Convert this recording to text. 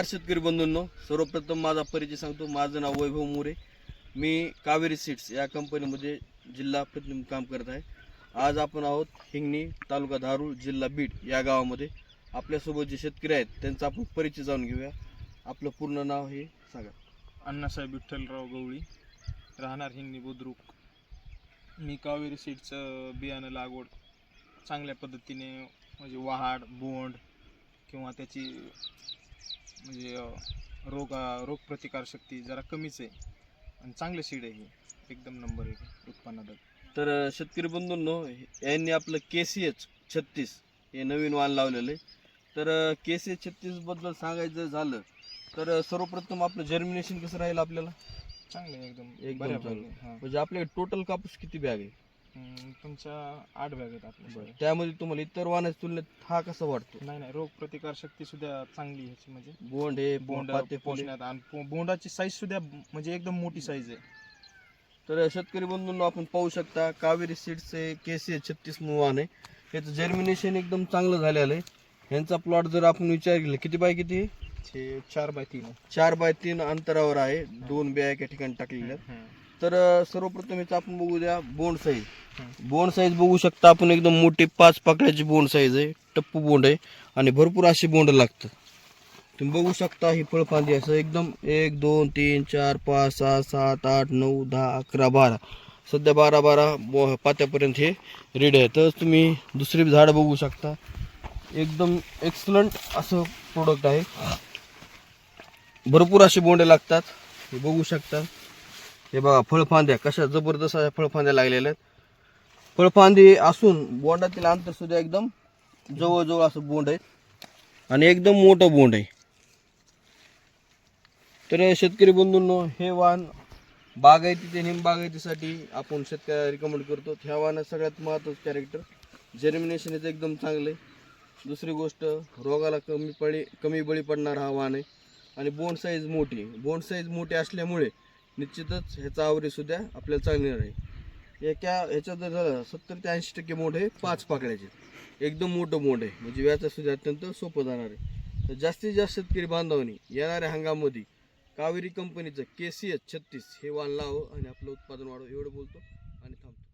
नमस्कार शेतकरी बंधूंनो. सर्वप्रथम माझा परिचय सांगतो. माझं नाव वैभव मोरे. मी कावेरी सीड्स या कंपनीमध्ये जिल्हा प्रतिनिधी काम करत आहे. आज आपण आहोत हिंगणी तालुका धारूळ जिल्हा बीड या गावामध्ये. आपल्यासोबत जे शेतकरी आहेत त्यांचा आपण परिचय जाणून घेऊया. आपलं पूर्ण नाव हे सांगा. अण्णासाहेब विठ्ठलराव गवळी राहणार हिंगणी बुद्रुक. मी कावेरी सीट्सचं बियाणं लागवड चांगल्या पद्धतीने म्हणजे वहाड बोंड किंवा त्याची म्हणजे रोग रोगप्रतिकारशक्ती जरा कमीच आहे. आणि चांगलं सीड आहे हे. एकदम नंबर एक उत्पन्नात तर शेतकरी बंधूंनो यांनी आपलं के सी एच छत्तीस हे नवीन वाण लावलेलं आहे. तर के सी एच छत्तीसबद्दल सांगायचं झालं तर सर्वप्रथम आपलं जर्मिनेशन कसं राहील आपल्याला? चांगलं एकदम. एकदम म्हणजे आपल्याकडे टोटल कापूस किती बॅग आहे? तुमच्या आठ बॅग आहेत आपल्या त्यामध्ये तुम्हाला इतर वाहनाच्या तुलनेत हा कसा वाटतो? नाही नाही रोगप्रतिकार शक्ती सुद्धा चांगली आहे ह्याची म्हणजे. बोंड हे बोंड. पोषण्यात आणि बोंडाची साईज सुद्धा म्हणजे एकदम मोठी साईज आहे. तर शेतकरी बंधूंनो आपण पाहू शकता कावेरी सीड्सचे के सी छत्तीस वाहन आहे. याचं जर्मिनेशन एकदम चांगलं झालेलं आहे. यांचा प्लॉट जर आपण विचार केला किती बाय किती? आहे? चार बाय तीन आहे. चार बाय तीन अंतरावर आहे. दोन बिया एका ठिकाणी टाकलेल्या. तर अं, सर्वप्रथम याचं आपण बघू द्या बोंड साईज. बोंड साईज बघू शकता आपण एकदम मोठी पाच पाकळ्याची बोंड साईज आहे टप्पू बोंड आहे आणि भरपूर अशी बोंड लागतात. तुम्ही बघू शकता ही फळफांदी असं एकदम एक दोन तीन चार पाच सहा सात आठ नऊ दहा अकरा बारा. सध्या बारा बारा बो- पात्यापर्यंत हे रेडी आहे. तर तुम्ही दुसरी झाडं बघू शकता. एकदम एक्सलंट असं प्रोडक्ट आहे. भरपूर अशी बोंडे लागतात. हे बघू शकता. हे बघा फळफांद्या. कशा जबरदस्त अशा फळफांद्या लागलेल्या आहेत. फळफांदी असून बोंडातील अंतर सुद्धा एकदम जवळजवळ असं बोंड आहे. आणि एकदम मोठं बोंड आहे. तर शेतकरी बंधूंनो हे वाहन बागायती ते निमबागायतीसाठी आपण शेतकऱ्याला रिकमेंड करतो. ह्या वाहनात सगळ्यात महत्त्वाचं कॅरेक्टर जर्मिनेशन याचं एकदम चांगलं आहे. दुसरी गोष्ट रोगाला कमी पडी कमी बळी पडणार हा वाहन आहे. आणि बोंड साईज मोठी बोंड साईज मोठी असल्यामुळे निश्चितच ह्याचा आवरेज सुद्धा आपल्याला चांगली राहील एका ह्याच्यात जर झालं सत्तर ते ऐंशी टक्के मोड हे पाच पाकळ्याचे एकदम मोठं मोड आहे. म्हणजे व्याचा सुद्धा अत्यंत सोपं जाणार आहे. तर जास्तीत जास्त शेतकरी बांधवांनी येणाऱ्या हंगामामध्ये कावेरी कंपनीचं के सी एच छत्तीस हे वाण लावं आणि आपलं उत्पादन वाढवं. एवढं बोलतो आणि थांबतो.